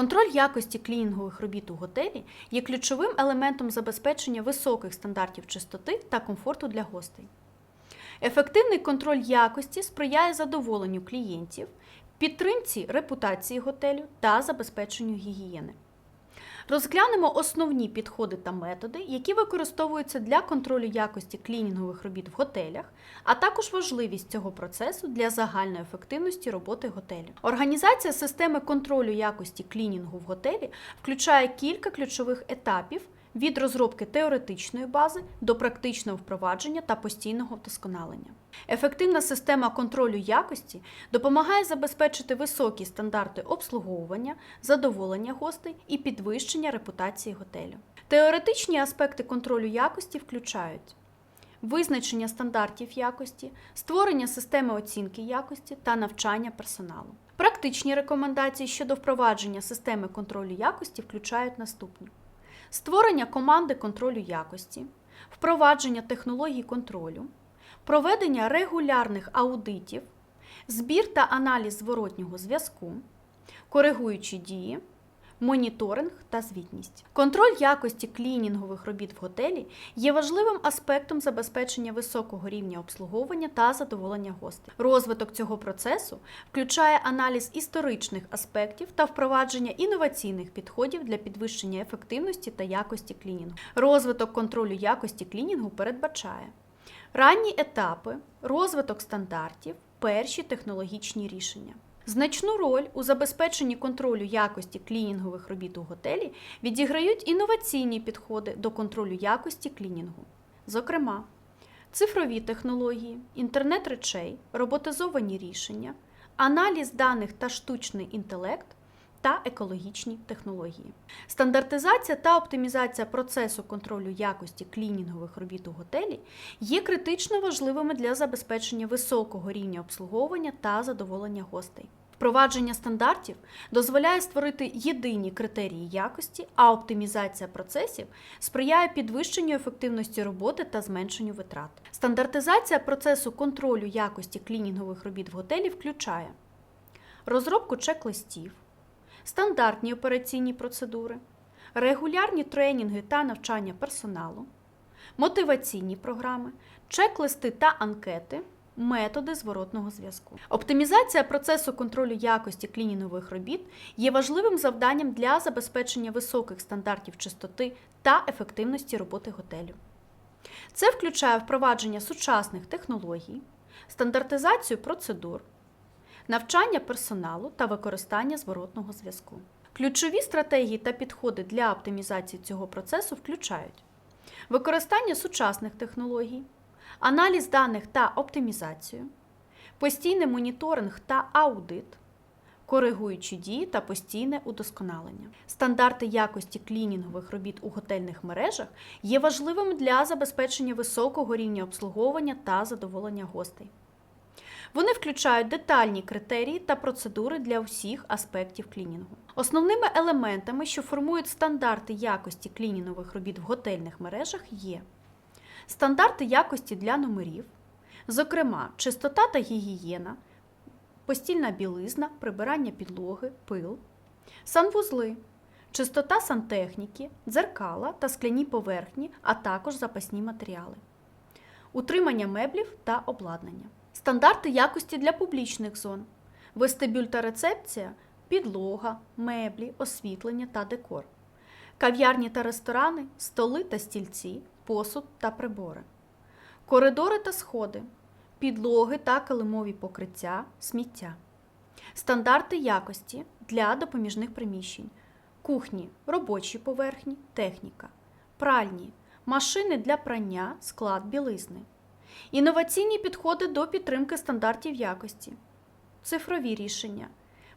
Контроль якості клінінгових робіт у готелі є ключовим елементом забезпечення високих стандартів чистоти та комфорту для гостей. Ефективний контроль якості сприяє задоволенню клієнтів, підтримці репутації готелю та забезпеченню гігієни. Розглянемо основні підходи та методи, які використовуються для контролю якості клінінгових робіт в готелях, а також важливість цього процесу для загальної ефективності роботи готелю. Організація системи контролю якості клінінгу в готелі включає кілька ключових етапів від розробки теоретичної бази до практичного впровадження та постійного вдосконалення. Ефективна система контролю якості допомагає забезпечити високі стандарти обслуговування, задоволення гостей і підвищення репутації готелю. Теоретичні аспекти контролю якості включають визначення стандартів якості, створення системи оцінки якості та навчання персоналу. Практичні рекомендації щодо впровадження системи контролю якості включають наступні: створення команди контролю якості, впровадження технологій контролю, проведення регулярних аудитів, збір та аналіз зворотнього зв'язку, коригуючі дії, моніторинг та звітність. Контроль якості клінінгових робіт в готелі є важливим аспектом забезпечення високого рівня обслуговування та задоволення гостей. Розвиток цього процесу включає аналіз історичних аспектів та впровадження інноваційних підходів для підвищення ефективності та якості клінінгу. Розвиток контролю якості клінінгу передбачає ранні етапи, розвиток стандартів, перші технологічні рішення. Значну роль у забезпеченні контролю якості клінінгових робіт у готелі відіграють інноваційні підходи до контролю якості клінінгу. Зокрема, цифрові технології, інтернет речей, роботизовані рішення, аналіз даних та штучний інтелект та екологічні технології. Стандартизація та оптимізація процесу контролю якості клінінгових робіт у готелі є критично важливими для забезпечення високого рівня обслуговування та задоволення гостей. Впровадження стандартів дозволяє створити єдині критерії якості, а оптимізація процесів сприяє підвищенню ефективності роботи та зменшенню витрат. Стандартизація процесу контролю якості клінінгових робіт в готелі включає розробку чек-листів, стандартні операційні процедури, регулярні тренінги та навчання персоналу, мотиваційні програми, чек-листи та анкети, методи зворотного зв'язку. Оптимізація процесу контролю якості клінінгових робіт є важливим завданням для забезпечення високих стандартів чистоти та ефективності роботи готелю. Це включає впровадження сучасних технологій, стандартизацію процедур, навчання персоналу та використання зворотного зв'язку. Ключові стратегії та підходи для оптимізації цього процесу включають використання сучасних технологій, аналіз даних та оптимізацію, постійний моніторинг та аудит, коригуючі дії та постійне удосконалення. Стандарти якості клінінгових робіт у готельних мережах є важливими для забезпечення високого рівня обслуговування та задоволення гостей. Вони включають детальні критерії та процедури для всіх аспектів клінінгу. Основними елементами, що формують стандарти якості клінінгових робіт в готельних мережах, є стандарти якості для номерів, зокрема, чистота та гігієна, постільна білизна, прибирання підлоги, пил, санвузли, чистота сантехніки, дзеркала та скляні поверхні, а також запасні матеріали, утримання меблів та обладнання. Стандарти якості для публічних зон, вестибюль та рецепція, підлога, меблі, освітлення та декор, кав'ярні та ресторани, столи та стільці, посуд та прибори, коридори та сходи, підлоги та килимові покриття, сміття, стандарти якості для допоміжних приміщень, кухні, робочі поверхні, техніка, пральні, машини для прання, склад білизни. Інноваційні підходи до підтримки стандартів якості, цифрові рішення,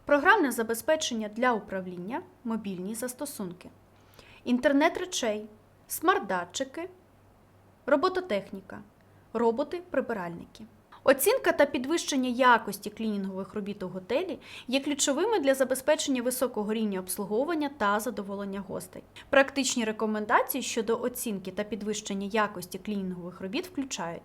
програмне забезпечення для управління, мобільні застосунки, інтернет речей, смарт-датчики, робототехніка, роботи-прибиральники. Оцінка та підвищення якості клінінгових робіт у готелі є ключовими для забезпечення високого рівня обслуговування та задоволення гостей. Практичні рекомендації щодо оцінки та підвищення якості клінінгових робіт включають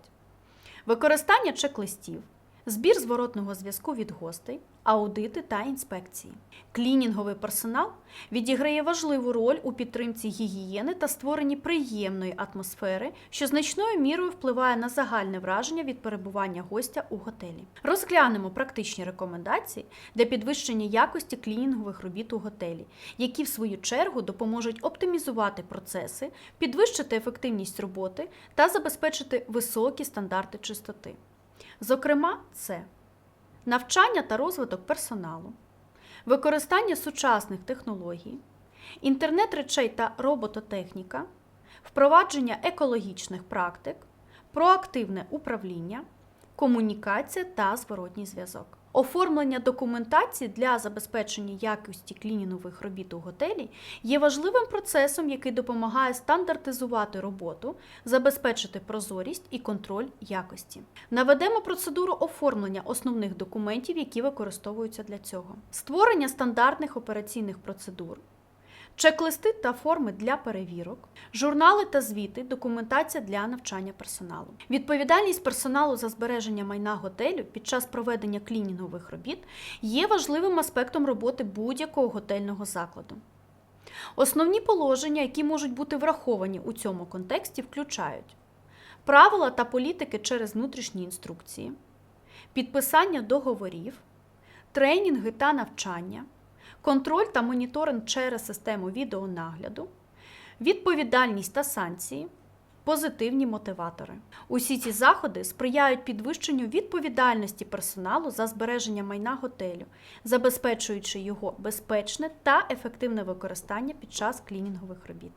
використання чек-листів, збір зворотного зв'язку від гостей, аудити та інспекції. Клінінговий персонал відіграє важливу роль у підтримці гігієни та створенні приємної атмосфери, що значною мірою впливає на загальне враження від перебування гостя у готелі. Розглянемо практичні рекомендації для підвищення якості клінінгових робіт у готелі, які в свою чергу допоможуть оптимізувати процеси, підвищити ефективність роботи та забезпечити високі стандарти чистоти. Зокрема, це навчання та розвиток персоналу, використання сучасних технологій, інтернет речей та робототехніка, впровадження екологічних практик, проактивне управління, комунікація та зворотній зв'язок. Оформлення документації для забезпечення якості клінінгових робіт у готелі є важливим процесом, який допомагає стандартизувати роботу, забезпечити прозорість і контроль якості. Наведемо процедуру оформлення основних документів, які використовуються для цього. Створення стандартних операційних процедур, чек-листи та форми для перевірок, журнали та звіти, документація для навчання персоналу. Відповідальність персоналу за збереження майна готелю під час проведення клінінгових робіт є важливим аспектом роботи будь-якого готельного закладу. Основні положення, які можуть бути враховані у цьому контексті, включають правила та політики через внутрішні інструкції, підписання договорів, тренінги та навчання, контроль та моніторинг через систему відеонагляду, відповідальність та санкції, позитивні мотиватори. Усі ці заходи сприяють підвищенню відповідальності персоналу за збереження майна готелю, забезпечуючи його безпечне та ефективне використання під час клінінгових робіт.